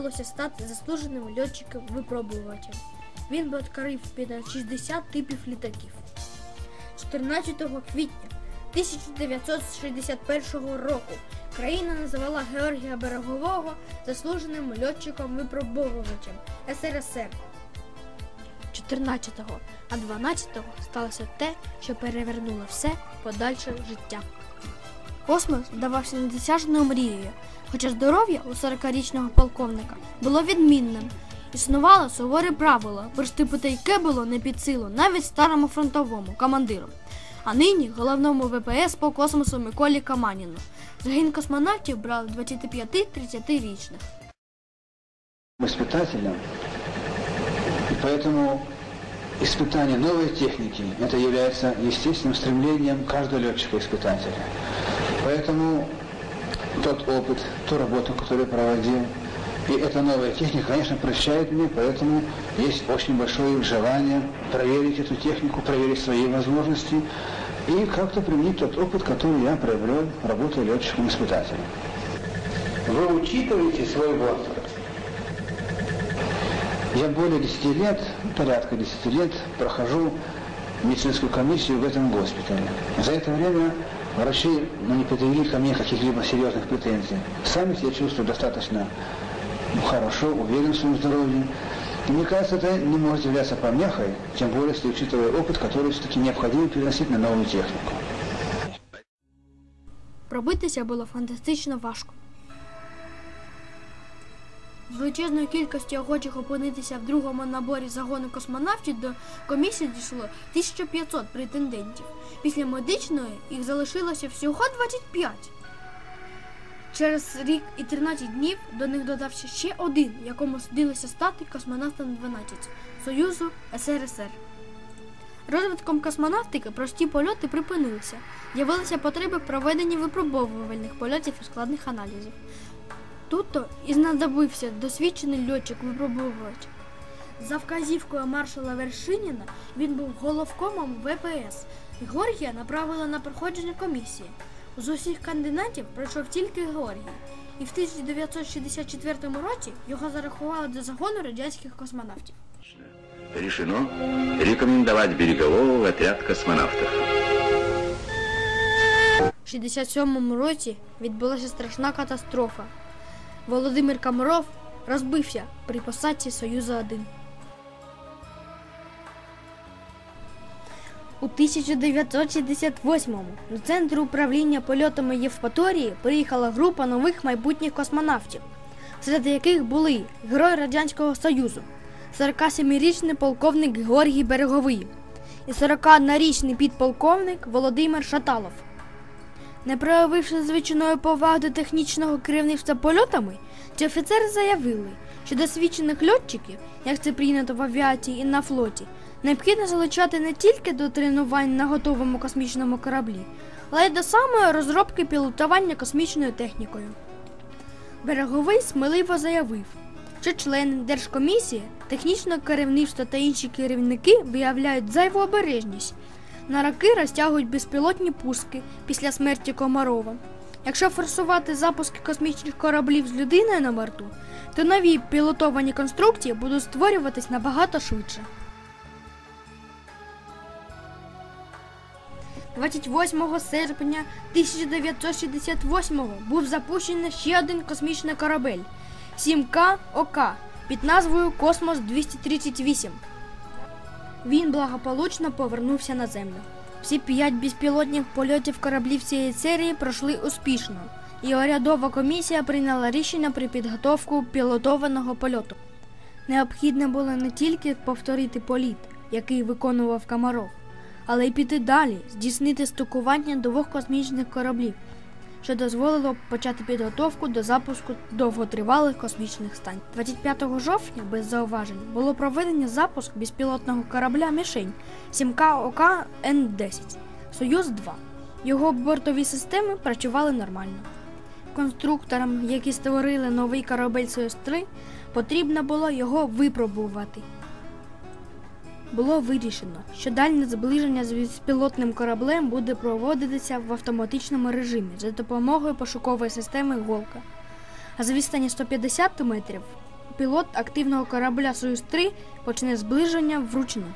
вдалося стати заслуженим льотчиком-випробувачем. Він підкорив понад 60 типів літаків. 14 квітня 1961 року країна називала Георгія Берегового заслуженим льотчиком-випробовувачем СРСР. 14-го, а 12-го сталося те, що перевернуло все подальше життя. Космос здавався недосяжною мрією, хоча здоров'я у 40-річного полковника було відмінним. Існувало суворе правило, приступити яке було не під силу навіть старому фронтовому командиру. А нині головному ВПС по космосу Миколі Каманіну. Загін космонавтів брали 25-30-річних. испытателем. И поэтому испытание новой техники – это является естественным стремлением каждого летчика-испытателя. Поэтому тот опыт, ту работу, которую я проводил, и эта новая техника, конечно, прощает мне, поэтому есть очень большое желание проверить эту технику, проверить свои возможности и как-то применить тот опыт, который я приобрел, работая летчиком-испытателем. Вы учитываете свой возраст? Я более 10 лет, порядка 10 лет, прохожу медицинскую комиссию в этом госпитале. За это время врачи ну, не предъявили ко мне каких-либо серьезных претензий. Сам я чувствую достаточно ну, хорошо, уверен в своем здоровье. И мне кажется, это не может являться помехой, тем более, если учитывая опыт, который все-таки необходимо переносить на новую технику. Пробитися було фантастично важко. З величезної кількості охочих опинитися в другому наборі загону космонавтів до комісії дійшло 1500 претендентів. Після медичної їх залишилося всього 25. Через рік і 13 днів до них додався ще один, якому судилося стати космонавтом 12 Союзу СРСР. Розвитком космонавтики прості польоти припинилися. З'явилися потреби в проведенні випробовувальних польотів і складних аналізів. Тут-то і знадобився досвідчений льотчик-випробовувач. За вказівкою маршала Вершиніна він був головкомом ВПС. Георгія направила на проходження комісії. З усіх кандидатів пройшов тільки Георгій. І в 1964 році його зарахували до загону радянських космонавтів. Решено рекомендовать берегового в отряд космонавтов. У 67-му році відбулася страшна катастрофа. Володимир Комаров розбився при посадці Союзу 1 У 1968-му до центру управління польотами Євпаторії приїхала група нових майбутніх космонавтів, серед яких були Герой Радянського Союзу, 47-річний полковник Георгій Береговий і 41-річний підполковник Володимир Шаталов. Не проявивши звичайної поваги до технічного керівництва польотами, ці офіцери заявили, що досвідчених льотчиків, як це прийнято в авіації і на флоті, необхідно залучати не тільки до тренувань на готовому космічному кораблі, але й до самої розробки пілотування космічною технікою. Береговий сміливо заявив, що члени Держкомісії, технічне керівництво та інші керівники виявляють зайву обережність. На роки розтягують безпілотні пуски після смерті Комарова. Якщо форсувати запуски космічних кораблів з людиною на борту, то нові пілотовані конструкції будуть створюватись набагато швидше. 28 серпня 1968 був запущений ще один космічний корабель 7К ОК під назвою Космос 238. Він благополучно повернувся на землю. Всі п'ять безпілотних польотів кораблів цієї серії пройшли успішно, і урядова комісія прийняла рішення про підготовку пілотованого польоту. Необхідно було не тільки повторити політ, який виконував Комаров, але й піти далі, здійснити стикування двох космічних кораблів, що дозволило почати підготовку до запуску довготривалих космічних стань. 25 жовтня без зауважень було проведено запуск безпілотного корабля Мішень 7К ОК Н-10 Союз 2. Його бортові системи працювали нормально. Конструкторам, які створили новий корабель Союз 3, потрібно було його випробувати. Було вирішено, що дальне зближення з безпілотним кораблем буде проводитися в автоматичному режимі за допомогою пошукової системи Голка. А з відстані 150 метрів пілот активного корабля Союз-3 почне зближення вручну.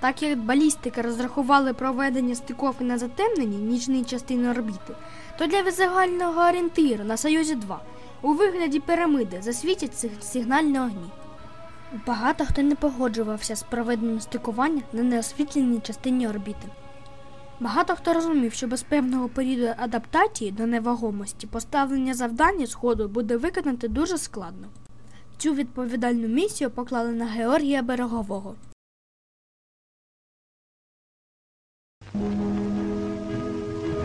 Так як балістики розрахували проведення стиковки на затемненні нічної частини орбіти, то для загального орієнтиру на Союзі 2 у вигляді пірамиди засвітять сигнальні огні. Багато хто не погоджувався з проведенням стикування на неосвітленій частині орбіти. Багато хто розумів, що без певного періоду адаптації до невагомості поставлення завдання сходу буде виконати дуже складно. Цю відповідальну місію поклали на Георгія Берегового.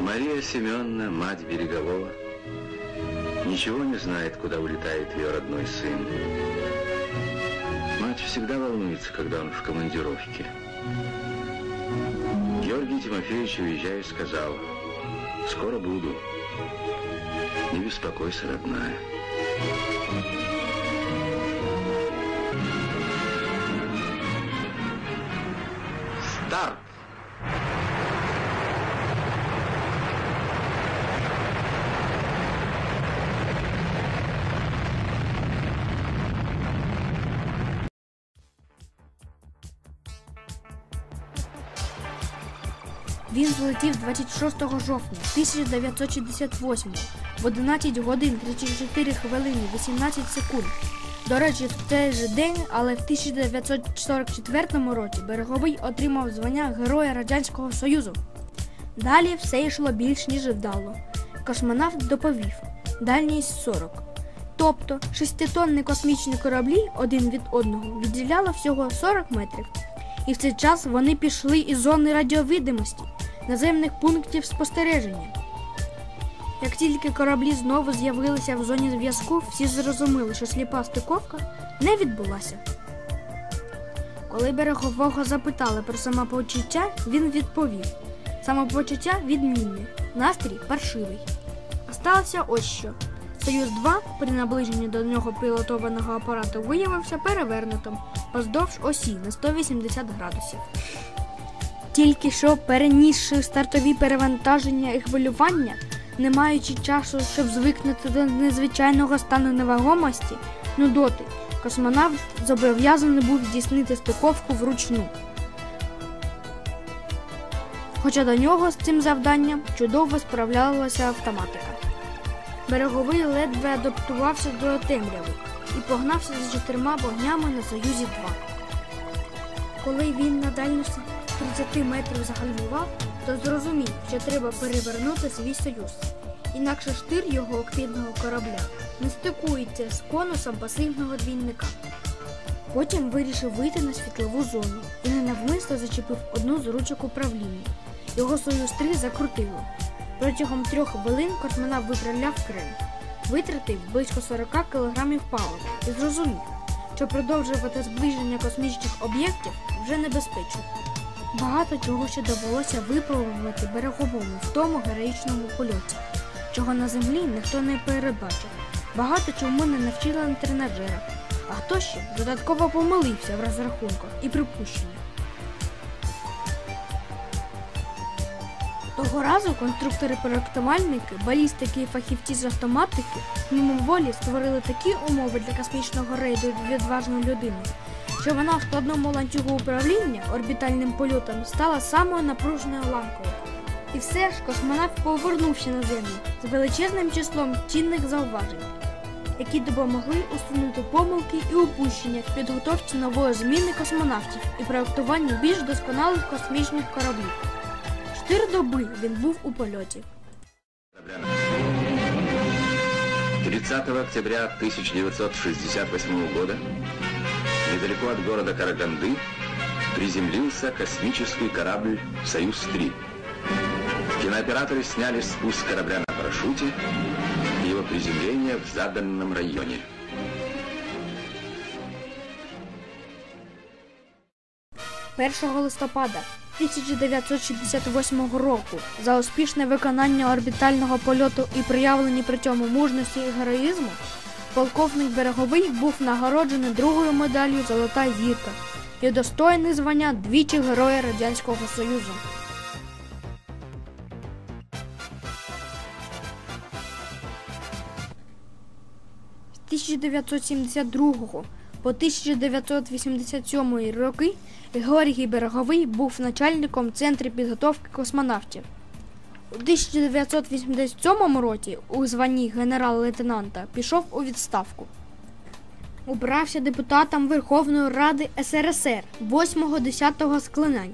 Мария Семеновна, мать Берегового, ничего не знает, куда улетает ее родной сын. Всегда волнуется, когда он в командировке. Георгий Тимофеевич, уезжая, сказал, «Скоро буду. Не беспокойся, родная». Старт! Він злетів 26 жовтня 1968 в 11 годин 34 хвилини 18 секунд. До речі, в той же день, але в 1944 році Береговий отримав звання Героя Радянського Союзу. Далі все йшло більш ніж вдало. Космонавт доповів дальність 40. Тобто шеститонні космічні кораблі один від одного відділяло всього 40 метрів. І в цей час вони пішли із зони радіовидимості, наземних пунктів спостереження. Як тільки кораблі знову з'явилися в зоні зв'язку, всі зрозуміли, що сліпа стиковка не відбулася. Коли берегового запитали про самопочуття, він відповів: самопочуття відмінне, настрій паршивий. А сталося ось що. Союз 2 при наближенні до нього пілотованого апарату виявився перевернутим поздовж осі на 180 градусів. Тільки що перенісши стартові перевантаження і хвилювання, не маючи часу, щоб звикнути до незвичайного стану невагомості, нудоти, космонавт зобов'язаний був здійснити стиковку вручну. Хоча до нього з цим завданням чудово справлялася автоматика. Береговий ледве адаптувався до темряви і погнався з чотирма вогнями на Союзі 2. Коли він на дальності 30 метрів загальмував, то зрозумів, що треба перевернути свій союз. Інакше штир його активного корабля не стикується з конусом пасивного двійника. Потім вирішив вийти на світлову зону і ненавмисно зачепив одну з ручок управління. Його союз 3 закрутило. Протягом трьох хвилин космонавт виправляв крем, витратив близько 40 кг палива і зрозумів, що продовжувати зближення космічних об'єктів вже небезпечно. Багато чого ще довелося випробувати береговому в тому героїчному польоті, чого на землі ніхто не передбачив. Багато чому не навчили на тренажерах, а хто ще додатково помилився в розрахунках і припущеннях. Того разу конструктори-проектувальники, балістики і фахівці з автоматики мимоволі створили такі умови для космічного рейду відважної людини, що вона в складному ланцюгу управління орбітальним польотом стала самою напруженою ланкою. І все ж космонавт повернувся на землю з величезним числом цінних зауважень, які допомогли усунути помилки і упущення в підготовці нової зміни космонавтів і проектуванні більш досконалих космічних кораблів. Чотири доби він був у польоті. 30 октября 1968 года недалеко от города Караганды приземлился космический корабль «Союз-3». Кинооператоры сняли спуск корабля на парашюте и его приземление в заданном районе. Першого листопада 1968 року за успішне виконання орбітального польоту і проявлені при цьому мужності і героїзму полковник Береговий був нагороджений другою медаллю Золота зірка і достойний звання двічі Героя Радянського Союзу. З 1972 по 1987 роки Георгій Береговий був начальником Центру підготовки космонавтів. У 1987 році у званні генерал-лейтенанта пішов у відставку. Обрався депутатом Верховної Ради СРСР 8-10 скликань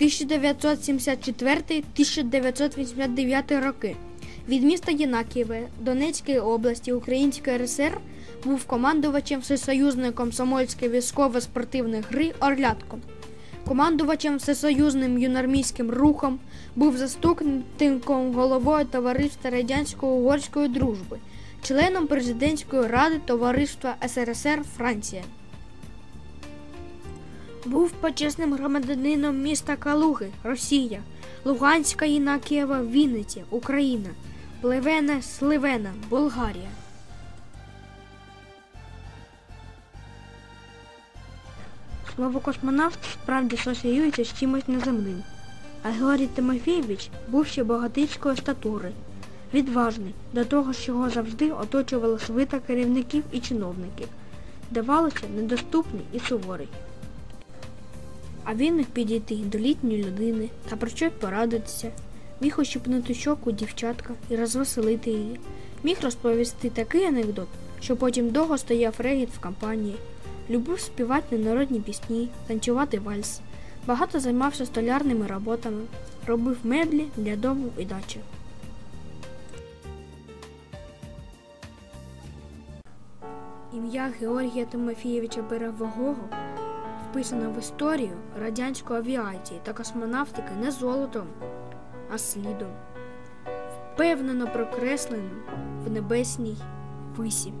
1974-1989 роки. Від міста Єнакієве Донецької області Української РСР був командувачем Всесоюзної комсомольської військово-спортивної гри Орлятко. Командувачем Всесоюзним юнармійським рухом був заступником головою товариства радянсько-угорської дружби, членом президентської ради товариства СРСР Франція. Був почесним громадянином міста Калуги, Росія, Луганська Єнакієва, Вінниці, Україна, Плевена, Сливена, Болгарія. Слово космонавт справді асоціюється з чимось неземним. А Георгій Тимофійович був ще богатирської статури, відважний до того, що його завжди оточувала свита керівників і чиновників. Здавалося, недоступний і суворий. А він міг підійти до літньої людини та про щось порадитися, міг ощупнути щоку дівчатка і розвеселити її, міг розповісти такий анекдот, що потім довго стояв регіт в компанії, любив співати народні пісні, танцювати вальс, багато займався столярними роботами, робив меблі для дому і дачі. Ім'я Георгія Тимофійовича Берегового вписано в історію радянської авіації та космонавтики не золотом, а слідом, впевнено прокресленим в небесній висі.